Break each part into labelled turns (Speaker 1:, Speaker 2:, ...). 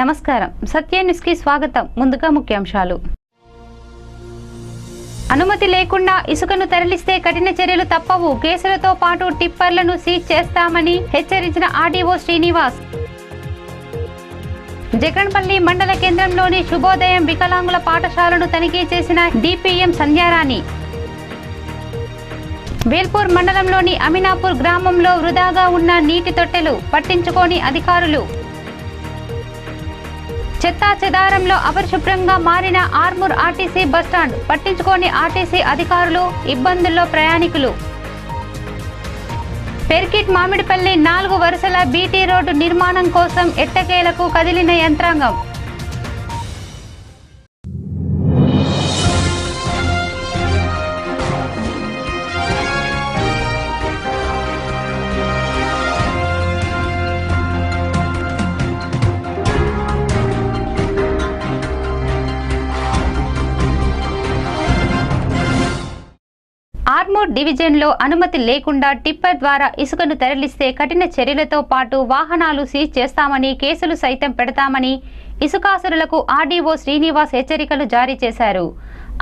Speaker 1: నమస్కారం. సత్య న్యూస్కి స్వాగతం. ముందుగా ముఖ్యాంశాలు. అనుమతి లేకుండా ఇసుకను తరలిస్తే కఠిన చర్యలు తప్పవు. కేసులతో పాటు టిప్పర్లను సీజ్ చేస్తామని హెచ్చరించిన ఆర్డీఓ శ్రీనివాస్. జగన్పల్లి మండల కేంద్రంలోని శుభోదయం వికలాంగుల పాఠశాలను తనిఖీ చేసిన డిపిఎం సంధ్యారాణి. వేల్పూర్ మండలంలోని అమినాపూర్ గ్రామంలో వృధాగా ఉన్న నీటి తొట్టెలు పట్టించుకోని అధికారులు. చెత్తా చెదారంలో అపరిశుభ్రంగా మారిన ఆర్మూర్ ఆర్టీసీ బస్టాండ్ పట్టించుకోని ఆర్టీసీ అధికారులు ఇబ్బందుల్లో ప్రయాణికులు. పెర్కిట్ మామిడిపల్లి నాలుగు వరుసల బీటీ రోడ్డు నిర్మాణం కోసం ఎట్టకేలకు కదిలిన యంత్రాంగం. డివిజన్లో అనుమతి లేకుండా టిప్పర్ ద్వారా ఇసుకను తరలిస్తే కఠిన చర్యలతో పాటు వాహనాలు సీజ్ చేస్తామని కేసులు సైతం పెడతామని ఇసుకాసురులకు ఆర్డీఓ శ్రీనివాస్ హెచ్చరికలు జారీ చేశారు.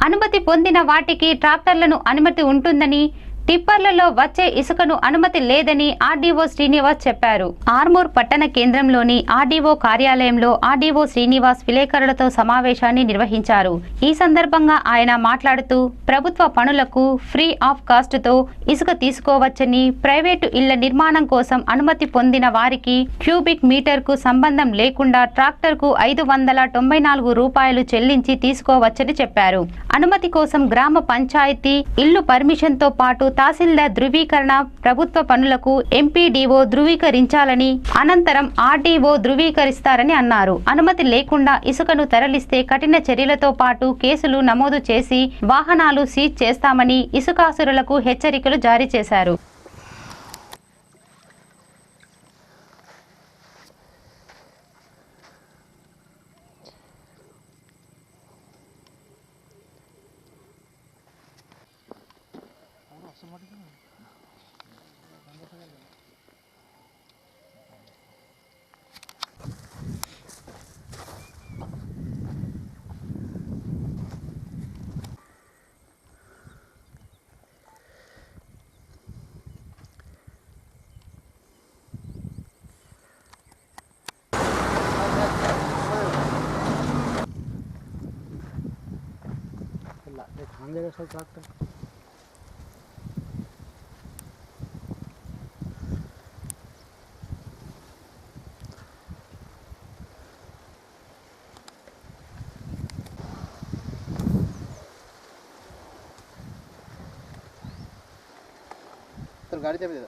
Speaker 1: అనుమతి పొందిన వాటికి ట్రాక్టర్లను అనుమతి ఉంటుందని టిప్పర్లలో వచ్చే ఇసుకను అనుమతి లేదని ఆర్డీఓ శ్రీనివాస్ చెప్పారు. ఆర్మూర్ పట్టణ కేంద్రంలోని ఆర్డీఓ కార్యాలయంలో ఆర్డీఓ శ్రీనివాస్ విలేకరులతో సమావేశాన్ని నిర్వహించారు. ఈ సందర్భంగా ఆయన మాట్లాడుతూ ప్రభుత్వ పనులకు ఫ్రీ ఆఫ్ కాస్ట్తో ఇసుక తీసుకోవచ్చని ప్రైవేటు ఇళ్ళ నిర్మాణం కోసం అనుమతి పొందిన వారికి క్యూబిక్ మీటర్కు సంబంధం లేకుండా ట్రాక్టర్కు ఐదు వందల తొంభై నాలుగు రూపాయలు చెల్లించి తీసుకోవచ్చని చెప్పారు. అనుమతి కోసం గ్రామ పంచాయతీ ఇల్లు పర్మిషన్తో పాటు తహసీల్దార్ ధృవీకరణ ప్రభుత్వ పనులకు ఎంపీడీఓ ధృవీకరించాలని అనంతరం ఆర్డీఓ ధృవీకరిస్తారని అన్నారు. అనుమతి లేకుండా ఇసుకను తరలిస్తే కఠిన చర్యలతో పాటు కేసులు నమోదు చేసి వాహనాలు సీజ్ చేస్తామని ఇసుకాసురులకు హెచ్చరికలు జారీ చేశారు.
Speaker 2: अंधेरे से ट्रैक्टर गाड़ी
Speaker 3: चाहिए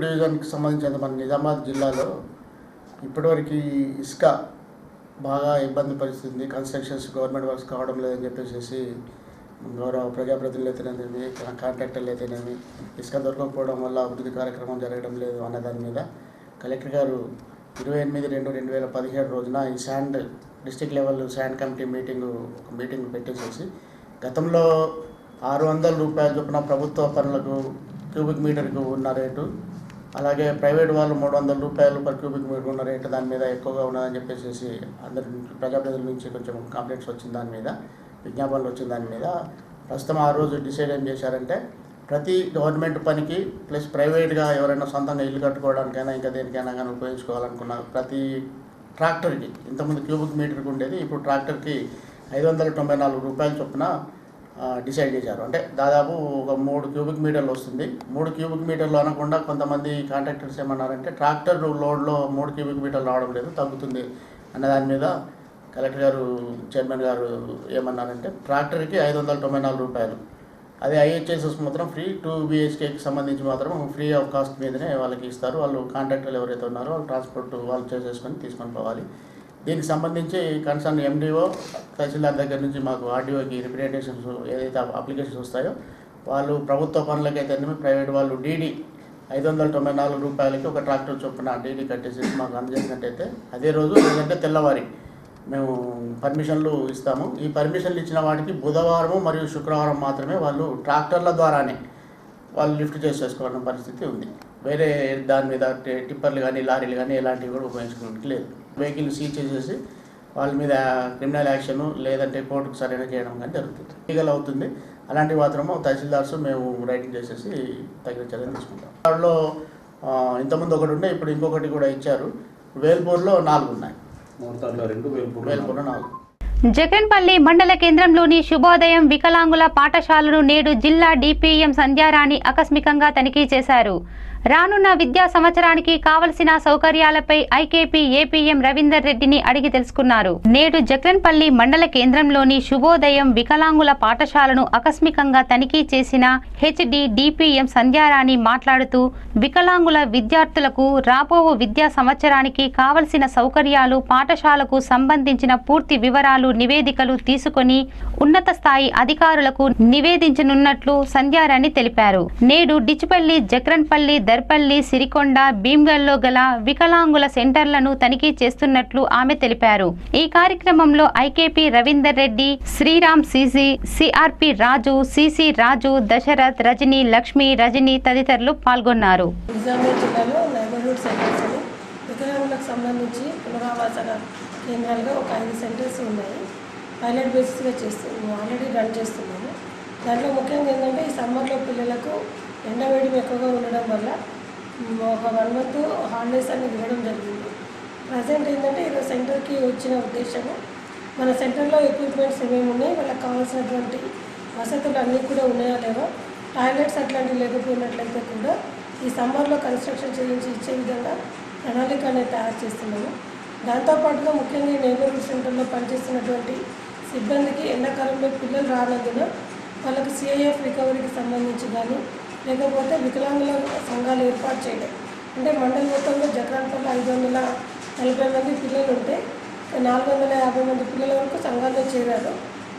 Speaker 3: డివిజన్కి సంబంధించిన మన నిజామాబాద్ జిల్లాలో ఇప్పటివరకు ఇసుక బాగా ఇబ్బంది పరిస్థితుంది కన్స్ట్రక్షన్స్ గవర్నమెంట్ వర్క్స్ కావడం లేదని చెప్పేసి గౌరవ ప్రజాప్రతినిధులు అయితేనేమి కాంట్రాక్టర్లు అయితేనేమి ఇసుక దొరకకపోవడం వల్ల అభివృద్ధి కార్యక్రమం జరగడం లేదు అన్న దాని మీద కలెక్టర్ గారు ఇరవై ఎనిమిది రెండు రెండు వేల పదిహేడు రోజున ఈ sand district level sand committee meeting ఒక మీటింగ్ పెట్టేసేసి గతంలో ఆరు వందల రూపాయల చొప్పున ప్రభుత్వ పనులకు క్యూబిక్ మీటర్కు ఉన్న రేటు అలాగే ప్రైవేట్ వాళ్ళు మూడు వందల రూపాయలు పర్ క్యూబిక్ మీటర్ ఉన్న రేటు దాని మీద ఎక్కువగా ఉన్నదని చెప్పేసి అందరి ప్రజాప్రతినిధుల నుంచి కొంచెం కంప్లైంట్స్ వచ్చిన దాని మీద విజ్ఞాపనలు వచ్చిన దాని మీద ప్రస్తుతం ఆ రోజు డిసైడ్ ఏం చేశారంటే ప్రతి గవర్నమెంట్ పనికి ప్లస్ ప్రైవేట్గా ఎవరైనా సొంతంగా ఇల్లు కట్టుకోవడానికైనా ఇంకా దేనికైనా కానీ ఉపయోగించుకోవాలనుకున్న ప్రతి ట్రాక్టర్కి ఇంతకుముందు క్యూబిక్ మీటర్కి ఉండేది ఇప్పుడు ట్రాక్టర్కి ఐదు వందల తొంభై నాలుగు రూపాయల చొప్పున డిసైడ్ చేశారు. అంటే దాదాపు ఒక మూడు క్యూబిక్ మీటర్లు వస్తుంది. మూడు క్యూబిక్ మీటర్లు అనకుండా కొంతమంది కాంట్రాక్టర్స్ ఏమన్నారంటే ట్రాక్టర్ లోడ్లో మూడు క్యూబిక్ మీటర్లు రావడం లేదు తగ్గుతుంది అన్న దాని మీద కలెక్టర్ గారు చైర్మన్ గారు ఏమన్నారంటే ట్రాక్టర్కి ఐదు వందల తొంభై నాలుగు రూపాయలు. అదే ఐహెచ్ఎస్ఎస్ మాత్రం ఫ్రీ టూ బిహెచ్కేకి సంబంధించి మాత్రం ఫ్రీ ఆఫ్ కాస్ట్ మీదనే వాళ్ళకి ఇస్తారు. వాళ్ళు కాంట్రాక్టర్లు ఎవరైతే ఉన్నారో వాళ్ళు ట్రాన్స్పోర్ట్ వాళ్ళు చేసేసుకొని తీసుకొని పోవాలి. దీనికి సంబంధించి కన్సర్న్ ఎండిఓ తహసీల్దార్ దగ్గర నుంచి మాకు ఆర్డీఓకి రిప్రజెంటేషన్స్ ఏదైతే అప్లికేషన్స్ వస్తాయో వాళ్ళు ప్రభుత్వ పనులకైతేనేమి ప్రైవేట్ వాళ్ళు డీడీ ఐదు వందల తొంభై నాలుగు రూపాయలకి ఒక ట్రాక్టర్ చొప్పున డీడీ కట్టేసి మాకు అందజేసినట్టయితే అదే రోజు లేదంటే తెల్లవారి మేము పర్మిషన్లు ఇస్తాము. ఈ పర్మిషన్లు ఇచ్చిన వాటికి బుధవారం మరియు శుక్రవారం మాత్రమే వాళ్ళు ట్రాక్టర్ల ద్వారానే వాళ్ళు లిఫ్ట్ చేసేసుకోవడం పరిస్థితి ఉంది. వేరే దాని మీద టిప్పర్లు కానీ లారీలు కానీ ఎలాంటివి కూడా ఉపయోగించుకోవడానికి లేదు. వెహికల్ సీజ్ చేసేసి వాళ్ళ మీద క్రిమినల్ యాక్షన్ లేదంటే కోర్టుకు సరైన చేయడం కానీ జరుగుతుంది. లీగల్ అవుతుంది. అలాంటి మాత్రము తహసీల్దార్స్ మేము రైటింగ్ చేసేసి తగిన చర్యలు తీసుకుంటాం. వాటిలో ఆ, ఇంతకుముందు ఒకటి ఉండే ఇప్పుడు ఇంకొకటి కూడా ఇచ్చారు. వేల్పూర్లో నాలుగు ఉన్నాయి.
Speaker 4: ముహూర్తాల్లో రెండు వేలు
Speaker 3: వేల్పూర్లో నాలుగు.
Speaker 1: జగన్పల్లి మండల కేంద్రంలోని శుభోదయం వికలాంగుల పాఠశాలను నేడు జిల్లా డిపిఎం సంధ్యారాణి ఆకస్మికంగా తనిఖీ చేశారు. రానున్న విద్యా సంవత్సరానికి కావలసిన సౌకర్యాలపై ఐకేపీ ఏపీఎం రవీందర్ రెడ్డిని అడిగి తెలుసుకున్నారు. నేడు జగన్పల్లి మండల కేంద్రంలోని శుభోదయం వికలాంగుల పాఠశాలను ఆకస్మికంగా తనిఖీ చేసిన హెచ్డి డిపిఎం సంధ్యారాణి మాట్లాడుతూ వికలాంగుల విద్యార్థులకు రాబో విద్యా సంవత్సరానికి కావలసిన సౌకర్యాలు పాఠశాలకు సంబంధించిన పూర్తి వివరాలు నివేదికలు తీసుకొని ఉన్నత స్థాయి అధికారులకు నివేదించనున్నట్లు సంధ్యారాణి తెలిపారు. నేడు డిచిపల్లి జక్రన్పల్లి దర్పల్లి సిరికొండ భీమ్గల్లో గల వికలాంగుల సెంటర్లను తనిఖీ చేస్తున్నట్లు ఆమె తెలిపారు. ఈ కార్యక్రమంలో IKP Ravinder Reddy Sriram CC CRP Raju CC Raju Dasharath Rajini Lakshmi Rajini తదితరులు పాల్గొన్నారు.
Speaker 5: నిజామాబాద్ వికలాంగులకు సంబంధించి పునరావాసన కేంద్రాలుగా ఒక ఐదు సెంటర్స్ ఉన్నాయి. పైలట్ బేసిస్గా చేస్తున్నాము ఆల్రెడీ రన్ చేస్తున్నాము దాంట్లో ముఖ్యంగా ఏంటంటే ఈ సమ్మర్లో పిల్లలకు ఎండ వేడి ఎక్కువగా ఉండడం వల్ల ఒక వన్ మంత్ హాలిడేస్ అనేది ఇవ్వడం జరిగింది. ప్రజెంట్ ఏంటంటే ఈరోజు సెంటర్కి వచ్చిన ఉద్దేశము మన సెంటర్లో ఎక్విప్మెంట్స్ ఏమేమి ఉన్నాయి వాళ్ళకి కావాల్సినటువంటి వసతులు అన్నీ కూడా ఉన్నాయా లేవా టాయిలెట్స్ అట్లాంటివి లేకపోయినట్లయితే కూడా ఈ సమ్మర్లో కన్స్ట్రక్షన్ చేయించి ఇచ్చే విధంగా ప్రణాళిక అనేది తయారు చేస్తున్నాము. దాంతోపాటుగా ముఖ్యంగా ఈ నైబర్హుడ్ సెంటర్లో పనిచేస్తున్నటువంటి సిబ్బందికి ఎండాకాలంలో పిల్లలు రానందున వాళ్ళకి సిఐఎఫ్ రికవరీకి సంబంధించి కానీ లేకపోతే వికలాంగుల సంఘాలు ఏర్పాటు చేయడం. అంటే మండల మొత్తంలో జగ్రాంతంలో ఐదు వందల నలభై మంది పిల్లలు ఉంటే నాలుగు వందల యాభై మంది పిల్లల వరకు సంఘాల్లో చేరారు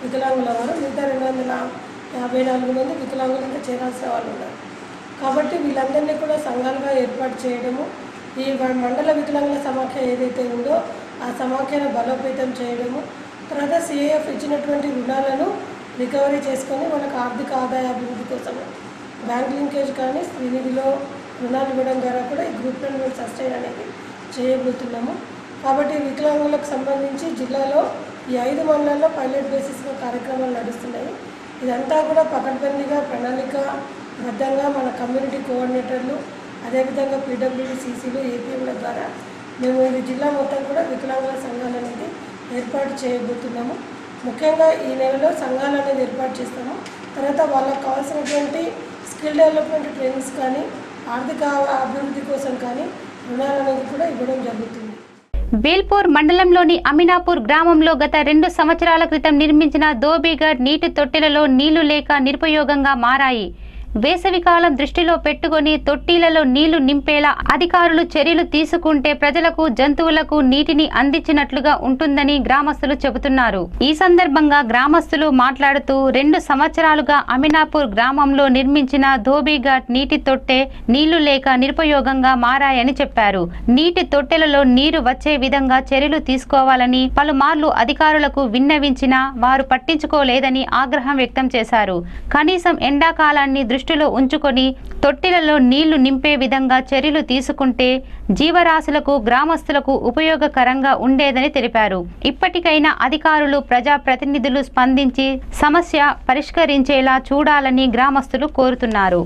Speaker 5: వికలాంగుల వారు. మిగతా రెండు వందల యాభై నాలుగు మంది వికలాంగులు ఇంకా చేరాల్సిన వాళ్ళు ఉన్నారు. కాబట్టి వీళ్ళందరినీ కూడా సంఘాలుగా ఏర్పాటు చేయడము ఈ మండల వికలాంగుల సమాఖ్య ఏదైతే ఉందో ఆ సమాఖ్యను బలోపేతం చేయడము తర్వాత సిఏఎఫ్ ఇచ్చినటువంటి రుణాలను రికవరీ చేసుకొని వాళ్ళకి ఆర్థిక ఆదాయ అభివృద్ధి కోసం బ్యాంక్ లింకేజ్ కానీ శ్రీనిధిలో రుణాలు ఇవ్వడం ద్వారా కూడా ఈ గ్రూప్ లోన్ మేము సస్టైన్ అనేది చేయబోతున్నాము. కాబట్టి వికలాంగులకు సంబంధించి జిల్లాలో ఈ ఐదు మండలాల్లో పైలట్ బేసిస్లో కార్యక్రమాలు నడుస్తున్నాయి. ఇదంతా కూడా పకడ్బందీగా ప్రణాళిక బద్ధంగా మన కమ్యూనిటీ కోఆర్డినేటర్లు అదేవిధంగా పీడబ్ల్యూడీ సీసీలు ఏపీఎంల ద్వారా మేము ఇది జిల్లా మొత్తం కూడా వికలాంగుల సంఘాలు అనేది ఏర్పాటు చేయబోతున్నాము. ముఖ్యంగా ఈ నెలలో సంఘాలు అనేది ఏర్పాటు చేస్తాము. తర్వాత వాళ్ళకు కావాల్సినటువంటి స్కిల్ డెవలప్మెంట్ ట్రైనింగ్స్ కానీ ఆర్థిక అభివృద్ధి కోసం కానీ రుణాలు అనేది కూడా ఇవ్వడం జరుగుతుంది.
Speaker 1: బేల్పూర్ మండలంలోని అమినాపూర్ గ్రామంలో గత రెండు సంవత్సరాల క్రితం నిర్మించిన దోబీగఢ్ నీటి తొట్టెలలో నీళ్ళు లేక నిరుపయోగంగా మారాయి. వేసవికాలం దృష్టిలో పెట్టుకొని తొట్టిలలో నీళ్ళు నింపేలా అధికారులు చర్యలు తీసుకుంటే ప్రజలకు జంతువులకు నీటిని అందించినట్లుగా ఉంటుందని గ్రామస్తులు చెబుతున్నారు. ఈ సందర్భంగా గ్రామస్తులు మాట్లాడుతూ రెండు సంవత్సరాలుగా అమినాపూర్ గ్రామంలో నిర్మించిన ధోబీఘాట్ నీటి తొట్టె నీళ్ళు లేక నిరుపయోగంగా మారాయని చెప్పారు. నీటి తొట్టెలలో నీరు వచ్చే విధంగా చర్యలు తీసుకోవాలని పలుమార్లు అధికారులకు విన్నవించినా వారు పట్టించుకోలేదని ఆగ్రహం వ్యక్తం చేశారు. కనీసం ఎండాకాలాన్ని దృష్టిలో ఉంచుకొని తొట్టిలలో నీళ్ళు నింపే విధంగా చర్యలు తీసుకుంటే జీవరాశులకు గ్రామస్తులకు ఉపయోగకరంగా ఉండేదని తెలిపారు. ఇప్పటికైనా అధికారులు ప్రజాప్రతినిధులు స్పందించి సమస్య పరిష్కరించేలా చూడాలని గ్రామస్తులు కోరుతున్నారు.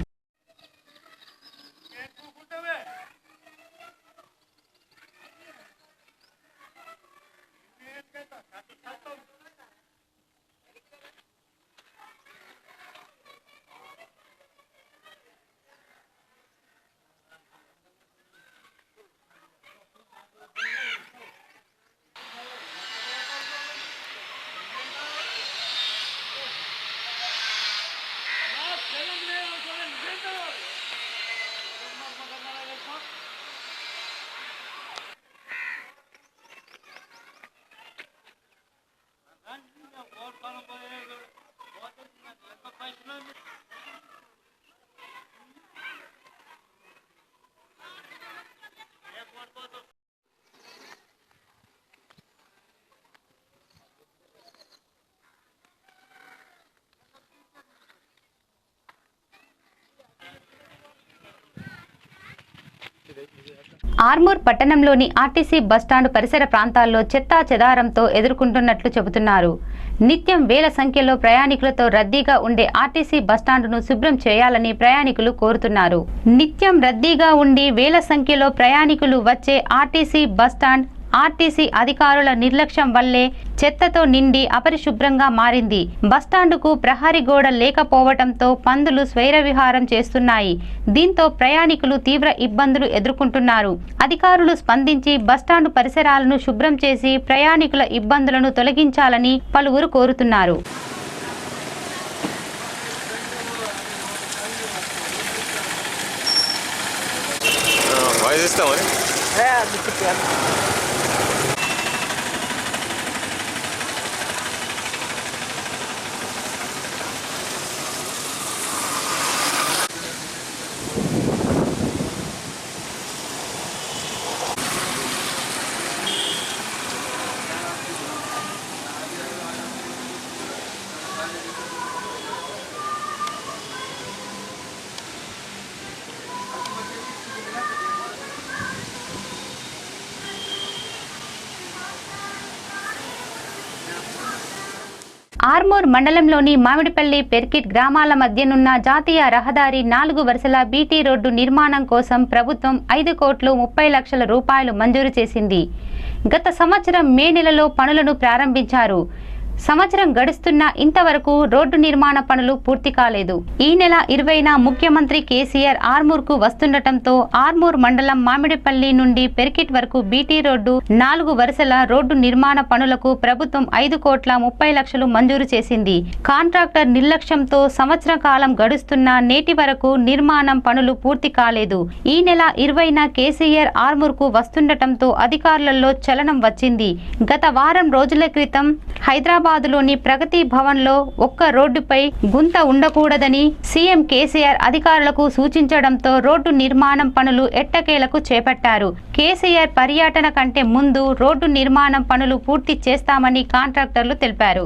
Speaker 1: ఆర్మూర్ పట్టణంలోని ఆర్టీసీ బస్టాండ్ పరిసర ప్రాంతాల్లో చెత్తా చెదారంతో ఎదుర్కొంటున్నట్లు చెబుతున్నారు. నిత్యం వేల సంఖ్యలో ప్రయాణికులతో రద్దీగా ఉండే ఆర్టీసీ బస్టాండును శుభ్రం చేయాలని ప్రయాణికులు కోరుతున్నారు. నిత్యం రద్దీగా ఉండి వేల సంఖ్యలో ప్రయాణికులు వచ్చే ఆర్టీసీ బస్టాండ్ ఆర్టీసీ అధికారుల నిర్లక్ష్యం వల్లే చెత్తతో నిండి అపరిశుభ్రంగా మారింది. బస్టాండుకు ప్రహరీ గోడ లేకపోవడంతో పందులు స్వైర విహారం చేస్తున్నాయి. దీంతో ప్రయాణికులు తీవ్ర ఇబ్బందులు ఎదుర్కొంటున్నారు. అధికారులు స్పందించి బస్టాండు పరిసరాలను శుభ్రం చేసి ప్రయాణికుల ఇబ్బందులను తొలగించాలని పలువురు కోరుతున్నారు.
Speaker 6: వాయిస్ ఇస్తామా
Speaker 1: ఆర్మూర్ మండలంలోని మామిడిపల్లి పెర్కిట్ గ్రామాల మధ్యనున్న జాతీయ రహదారి నాలుగు వరుసల బీటీ రోడ్డు నిర్మాణం కోసం ప్రభుత్వం ఐదు కోట్లు ముప్పై లక్షల రూపాయలు మంజూరు చేసింది. గత సంవత్సరం మే నెలలో పనులను ప్రారంభించారు. సంవత్సరం గడుస్తున్నా ఇంతవరకు రోడ్డు నిర్మాణ పనులు పూర్తి కాలేదు. ఈ నెల ఇరవైన ముఖ్యమంత్రి కేసీఆర్ ఆర్మూర్కు వస్తుండటంతో ఆర్మూర్ మండలం మామిడిపల్లి నుండి పెరికిట్ వరకు బీటీ రోడ్డు నాలుగు వరుసల రోడ్డు నిర్మాణ పనులకు ప్రభుత్వం ఐదు కోట్ల ముప్పై లక్షలు మంజూరు చేసింది. కాంట్రాక్టర్ నిర్లక్ష్యంతో సంవత్సర కాలం గడుస్తున్నా నేటి వరకు నిర్మాణం పనులు పూర్తి కాలేదు. ఈ నెల ఇరవైన కేసీఆర్ ఆర్మూర్కు వస్తుండటంతో అధికారులలో చలనం వచ్చింది. గత వారం రోజుల క్రితం హైదరాబాద్ హైదరాబాదులోని ప్రగతి భవన్లో ఒక్క రోడ్డుపై గుంత ఉండకూడదని సీఎం కేసీఆర్ అధికారులకు సూచించడంతో రోడ్డు నిర్మాణం పనులు ఎట్టకేలకు చేపట్టారు. కేసీఆర్ పర్యటన కంటే ముందు రోడ్డు నిర్మాణం పనులు పూర్తి చేస్తామని కాంట్రాక్టర్లు తెలిపారు.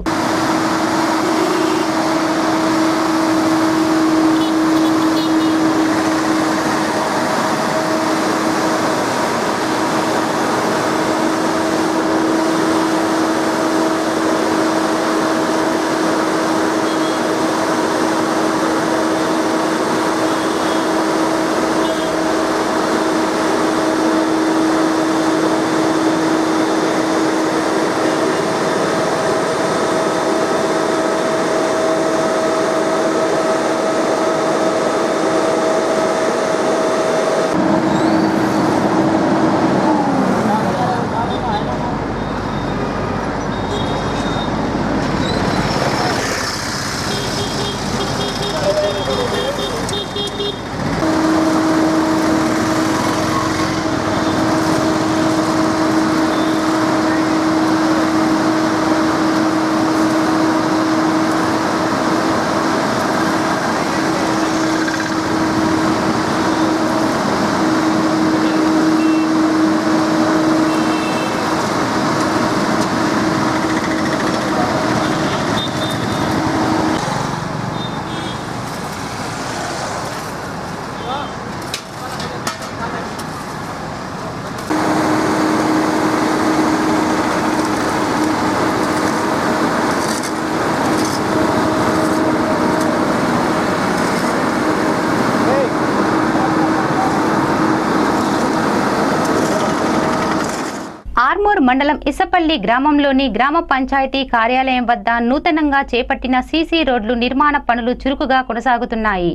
Speaker 1: ఆర్మూర్ మండలం ఇసపల్లి గ్రామంలోని గ్రామ పంచాయతీ కార్యాలయం వద్ద నూతనంగా చేపట్టిన సీసీ రోడ్లు నిర్మాణ పనులు చురుకుగా కొనసాగుతున్నాయి.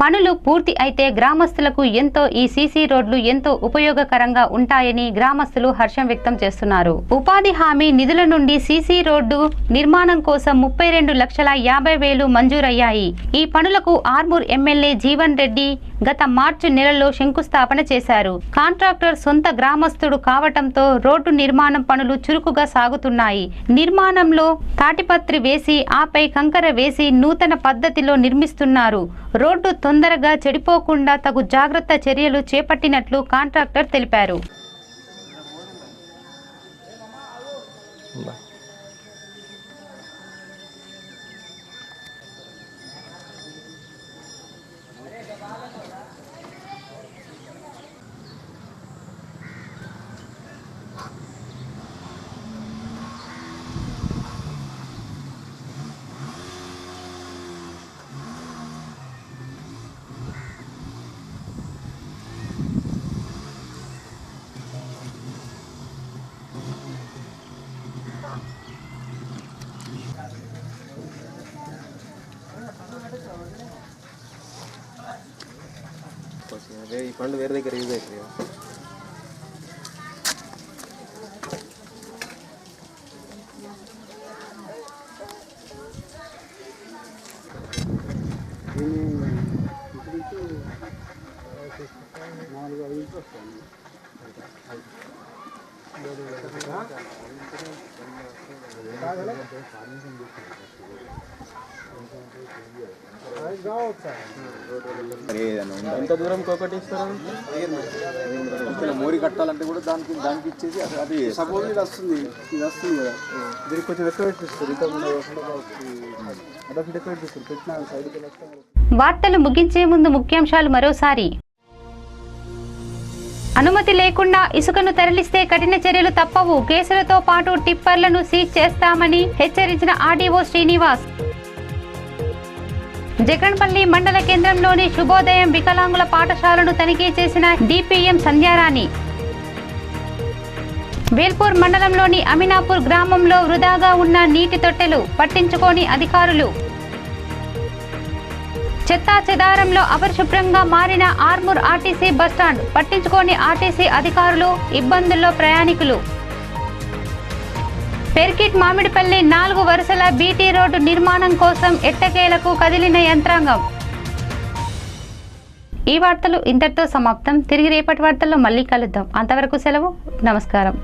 Speaker 1: పనులు పూర్తి అయితే గ్రామస్తులకు ఎంతో ఈ సీసీ రోడ్లు ఎంతో ఉపయోగకరంగా ఉంటాయని గ్రామస్తులు హర్షం వ్యక్తం చేస్తున్నారు. ఉపాధి హామీ నిధుల నుండి సీసీ రోడ్డు నిర్మాణం కోసం ముప్పై రెండు లక్షల యాభై వేలు మంజూరయ్యాయి. ఈ పనులకు ఆర్మూర్ ఎమ్మెల్యే జీవన్ రెడ్డి గత మార్చి నెలలో శంకుస్థాపన చేశారు. కాంట్రాక్టర్ సొంత గ్రామస్తుడు కావటంతో రోడ్డు నిర్మాణం పనులు చురుకుగా సాగుతున్నాయి. నిర్మాణంలో తాటిపత్రి వేసి ఆపై కంకర వేసి నూతన పద్ధతిలో నిర్మిస్తున్నారు. రోడ్డు తొందరగా చెడిపోకుండా తగు జాగ్రత్త చర్యలు చేపట్టినట్లు కాంట్రాక్టర్ తెలిపారు.
Speaker 7: వే- ఈ ఫండ్ వేరే దగ్గర యూజ్ ఎంత దూరం ఒకటి ఇస్తారు?
Speaker 2: మోరి కట్టాలంటే కూడా దానికి దానికి ఇచ్చేసి అది- సపోజ్ ఇది వస్తుంది ఇది వస్తుంది కదా. దీనికి కొంచెం ఎక్కువ పెట్టిస్తారు ఇంత ముందు అదొకటి ఎక్కువ పెట్టిస్తారు పెట్టిన సైడ్కి
Speaker 1: వార్తలు ముగించే ముందు ముఖ్యాంశాలు మరోసారి. అనుమతి లేకుండా ఇసుకను తరలిస్తే కఠిన చర్యలు తప్పవు. కేసులతో పాటు టిప్పర్లను సీజ్ చేస్తామని హెచ్చరించిన ఆర్డీఓ శ్రీనివాస్. జగన్పల్లి మండల కేంద్రంలోని శుభోదయం వికలాంగుల పాఠశాలను తనిఖీ చేసిన డిపిఎం సంధ్యారాణి. వేల్పూర్ మండలంలోని అమినాపూర్ గ్రామంలో వృధాగా ఉన్న నీటి తొట్టెలు పట్టించుకోని అధికారులు. చెత్తా చెదారంలో అపరిశుభ్రంగా మారిన ఆర్మూర్ ఆర్టీసీ బస్టాండ్ పట్టించుకోని ఆర్టీసీ అధికారులు ఇబ్బందుల్లో ప్రయాణికులు. పెర్కిట్ మామిడిపల్లి నాలుగు వరుసల బీటీ రోడ్డు నిర్మాణం కోసం ఎట్టకేలకు కదిలిన యంత్రాంగం. ఈ వార్తలు ఇంతటితో సమాప్తం. తిరిగి రేపటి వార్తల్లో మళ్ళీ కలుద్దాం. అంతవరకు సెలవు. నమస్కారం.